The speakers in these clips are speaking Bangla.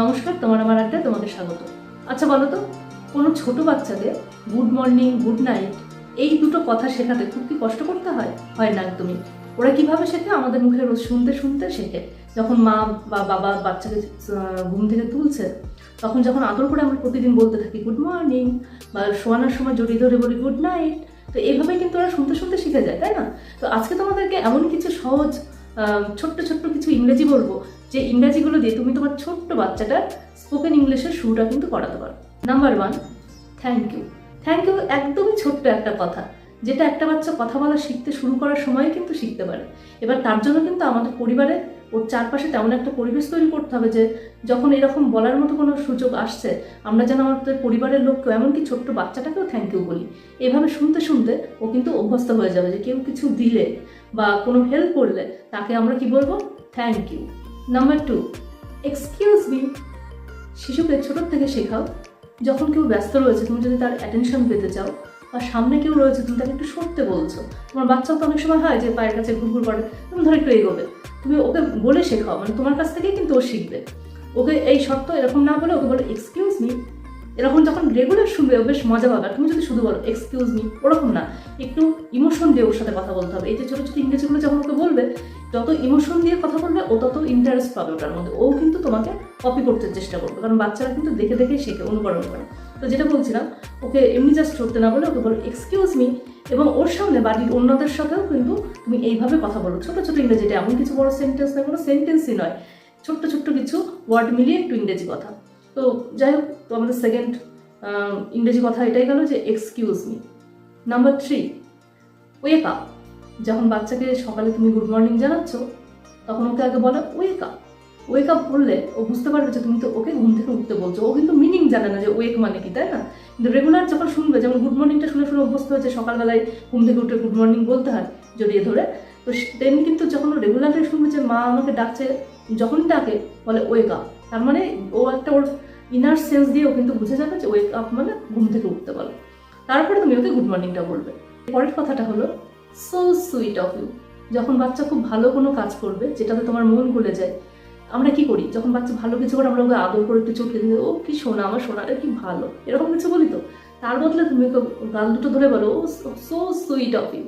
নমস্কার, তোমার আমার আড্ডায় তোমাদের স্বাগত। আচ্ছা বলো তো, কোনো ছোট বাচ্চাদের গুড মর্নিং গুড নাইট এই দুটো কথা শেখাতে খুব কি কষ্ট করতে হয়? হয় না একদমই। ওরা কীভাবে শেখে? আমাদের মুখে রোজ শুনতে শুনতে শেখে। যখন মা বা বাবা বাচ্চাকে ঘুম থেকে তুলছে, তখন যখন আদর করে আমরা প্রতিদিন বলতে থাকি গুড মর্নিং বা শোয়ানোর সময় জড়িয়ে ধরে বলি গুড নাইট তো এইভাবে কিন্তু ওরা শুনতে শুনতে শিখে যায়, তাই না? তো আজকে তোমাদেরকে এমন কিছু সহজ ছোট্ট ছোট্ট কিছু ইংরেজি বলব। যে ইংরেজিগুলো দিয়ে তুমি তোমার ছোট্ট বাচ্চাটার স্পোকেন ইংলিশের শুরুটা কিন্তু করাতে পারো। Number one thank you thank you একদমই ছোট্ট একটা কথা, যেটা একটা বাচ্চা কথা বলা শিখতে শুরু করার সময় কিন্তু শিখতে পারে। এবার তার জন্য কিন্তু আমাদের পরিবারে ওর চারপাশে তেমন একটা পরিবেশ তৈরি করতে হবে যে যখন এরকম বলার মতো কোনো সুযোগ আসছে, আমরা যেন আমাদের পরিবারের লোককেও, এমনকি ছোট্ট বাচ্চাটাকেও থ্যাংক ইউ বলি। এভাবে শুনতে শুনতে ও কিন্তু অভ্যস্ত হয়ে যাবে যে কেউ কিছু দিলে বা কোনো হেল্প করলে তাকে আমরা কি বলব? Thank you number two excuse me শিশুকে ছোটোর থেকে শেখাও। যখন কেউ ব্যস্ত রয়েছে, তুমি যদি তার অ্যাটেনশন পেতে চাও বা সামনে কেউ রয়েছে, তুমি তাকে একটু সরতে বলছো। তোমার বাচ্চাও তো অনেক সময় হয় যে পায়ের কাছে ঘুরঘুর করে ধরে একটু এগোবে। তুমি ওকে বলে শেখাও মানে তোমার কাছ থেকেই কিন্তু ও শিখবে। ওকে এই শর্ত এরকম না বলে ওকে বলে এক্সকিউজ মি এরকম যখন রেগুলার শুনবে বেশ মজা পাবে। আর তুমি যদি শুধু বলো এক্সকিউজ মি ওরকম না। একটু ইমোশন দিয়ে ওর সাথে কথা বলতে হবে। এই যে ছোটো ছোটো ইংরেজিগুলো যখন ওকে বলবে, যত ইমোশন দিয়ে কথা বলবে, ও তত ইন্টারেস্ট পাবে ওটার মধ্যে। ও কিন্তু তোমাকে কপি করতে চেষ্টা করবে। কারণ বাচ্চারা কিন্তু দেখে দেখে শেখে, অনুকরণ করে। তো যেটা বলছিলাম, ওকে এমনি জাস্ট করতে না বলে ওকে বলো এক্সকিউজ মি এবং ওর সামনে বাড়ির অন্যদের সাথেও কিন্তু তুমি এইভাবে কথা বলো। ছোটো ছোটো ইংরেজিটা এমন কিছু বড় সেন্টেন্স নয়, কোনো সেন্টেন্সই নয়। ছোট্ট ছোট্ট কিছু ওয়ার্ড মিলিয়ে একটু ইংরেজি কথা। তো যাই হোক, তো আমাদের সেকেন্ড ইংরেজি কথা এটাই গেল যে excuse me number three wake up যখন বাচ্চাকে সকালে তুমি গুড মর্নিং জানাচ্ছ, তখন ওকে আগে বলো ওয়েক আপ ওয়েক আপ বললে ও বুঝতে পারবে যে তুমি তো ওকে ঘুম থেকে উঠতে বলছো। ও কিন্তু মিনিং জানে না যে ওয়েক মানে কি, তাই না? কিন্তু রেগুলার যখন শুনবে, যেমন গুড মর্নিংটা শুনে শুনে অভ্যস্ত হয়েছে, সকালবেলায় ঘুম থেকে উঠে গুড মর্নিং বলতে হয় জড়িয়ে ধরে তো তেমনি কিন্তু যখন রেগুলারলি শুনবে যে মা আমাকে ডাকছে, যখন ডাকে, বলে ওয়েক আপ তার মানে ও একটা ওর ইনার সেন্স দিয়ে ও কিন্তু বুঝে যাবে যে ওয়েক আপ মানে ঘুম থেকে উঠতে পারো তারপরে তুমি ওকে গুড মর্নিংটা বলবে। পরের কথাটা হলো সো সুইট অফ ইউ যখন বাচ্চা খুব ভালো কোনো কাজ করবে, যেটাতে তোমার মন গলে যায়, আমরা কি করি? যখন বাচ্চা ভালো কিছু করে, আমরা ওকে আদর করে একটু চটকে দিই ও কি সোনা, আমার সোনাটা কি ভালো? এরকম কিছু বলি তো। তার বদলে তুমি গাল দুটো ধরে বলো oh so sweet of you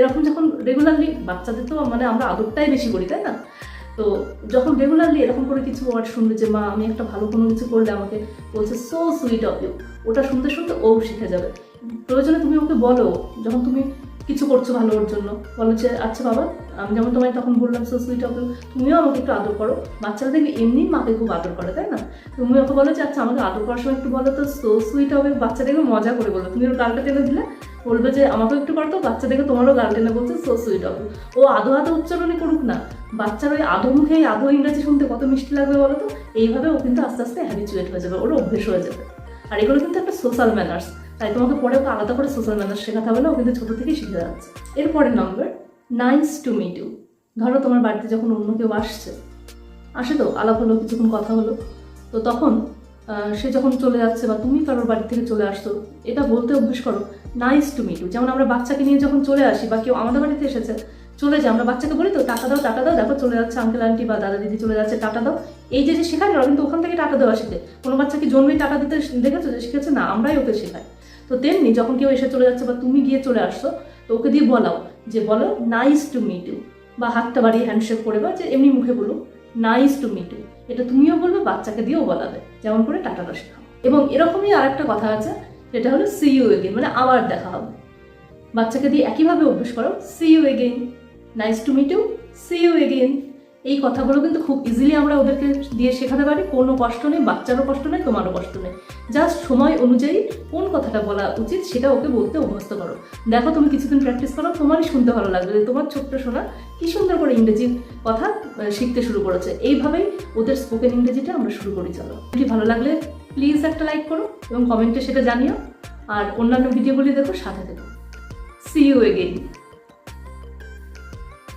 এরকম যখন রেগুলারলি বাচ্চাদের তো মানে আমরা আদরটাই বেশি করি, তাই না? তো যখন রেগুলারলি এরকম করে কিছু ওয়ার্ড শুনবে যে, মা, আমি একটা ভালো কোনো কিছু করলে আমাকে বলছে সো সুইট অফ ইউ ওটা শুনতে শুনতে ও শিখে যাবে। প্রয়োজনে তুমি ওকে বলো, যখন তুমি কিছু করছ ভালো ওর জন্য, বলো যে আচ্ছা বাবা, আমি যেমন তোমায় তখন বললাম সো সুইট অফ ইউ তুমিও আমাকে একটু আদর করো। বাচ্চারা দেখবে এমনি মাকে খুব আদর করে, তাই না? তুমি ওকে বলো যে আচ্ছা আমাকে আদর করার সময় একটু বলো তো সো সুইট হবে বাচ্চা দেখবে মজা করে বলো তুমি ওর গালটা টেনে দিলে বলবে যে আমাকেও একটু করতো বাচ্চা দেখে তোমারও গাল টেনে বলছে সো সুইট অফ ও আদো আদো উচ্চারণে করুক না, বাচ্চার ওই আদো মুখে আদো ইংরেজি শুনতে কত মিষ্টি লাগবে বলো তো? এইভাবে ও কিন্তু আস্তে আস্তে হ্যাবিচুয়েট হয়ে যাবে, ওর অভ্যেস হয়ে যাবে। আর এগুলো কিন্তু একটা সোশ্যাল ম্যানার্স তাই তোমাকে পরে ওকে আলাদা করে সোশ্যাল ম্যানার্স শেখাতে হবে না, ও কিন্তু ছোটো থেকেই শিখে যাচ্ছে। এরপরের number nice to meet you ধরো তোমার বাড়িতে যখন অন্য কেউ আসছে, আসে তো, আলাপ হলো, কিছুক্ষণ কথা হলো, তো তখন সে যখন চলে যাচ্ছে বা তুমি কারোর বাড়ি থেকে চলে আসছো, এটা বলতে অভ্যেস করো নাইস টু মিট যেমন আমরা বাচ্চাকে নিয়ে যখন চলে আসি বা কেউ আমাদের বাড়িতে এসেছে, চলে যায়, আমরা বাচ্চাকে বলি তো টাকা দাও টাকা দাও, দেখো চলে যাচ্ছে আঙ্কেল আন্টি বা দাদা দিদি চলে যাচ্ছে টাকা দাও। এই যে যে শেখায় না কিন্তু ওখান থেকে টাকা দেওয়া শিখে। কোনো বাচ্চাকে জন্মেই টাকা দিতে দেখেছ যে শিখেছে? না, আমরাই ওকে শেখাই। তো তেমনি যখন কেউ এসে চলে যাচ্ছে বা তুমি গিয়ে চলে আসছো, তো ওকে দিয়ে বলাও যে, বলো নাইস টু মিট ইউ বা হাতটা বাড়িয়ে হ্যান্ডশেক করে বা যে এমনি মুখে বলো নাইস টু মিট ইউ। এটা তুমিও বলবে, বাচ্চাকে দিয়েও বলাবে। যেমন করে টাটাটা শেখাও। এবং এরকমই আর একটা কথা আছে যেটা হলো সি ইউ এগেন মানে আবার দেখা হবে। বাচ্চাকে দিয়ে একইভাবে অভ্যেস করো see you again nice to meet you see you again এই কথাগুলো কিন্তু খুব ইজিলি আমরা ওদেরকে দিয়ে শেখাতে পারি। কোনো কষ্ট নেই, বাচ্চারও কষ্ট নেই, তোমারও কষ্ট নেই। জাস্ট সময় অনুযায়ী কোন কথাটা বলা উচিত সেটা ওকে বলতে অভ্যস্ত করো। দেখো তুমি কিছুদিন প্র্যাকটিস করো, তোমারই শুনতে ভালো লাগবে যে তোমার ছোট্ট শোনা কি সুন্দর করে ইংরেজির কথা শিখতে শুরু করেছে। এইভাবেই ওদের স্পোকেন ইংরেজিটা আমরা শুরু করি, চলো। ভিডিও ভালো লাগলে প্লিজ একটা লাইক করো এবং কমেন্টে সেটা জানিও। আর অন্যান্য ভিডিওগুলি দেখো, সাথে দেখো সি ইউ এগেইন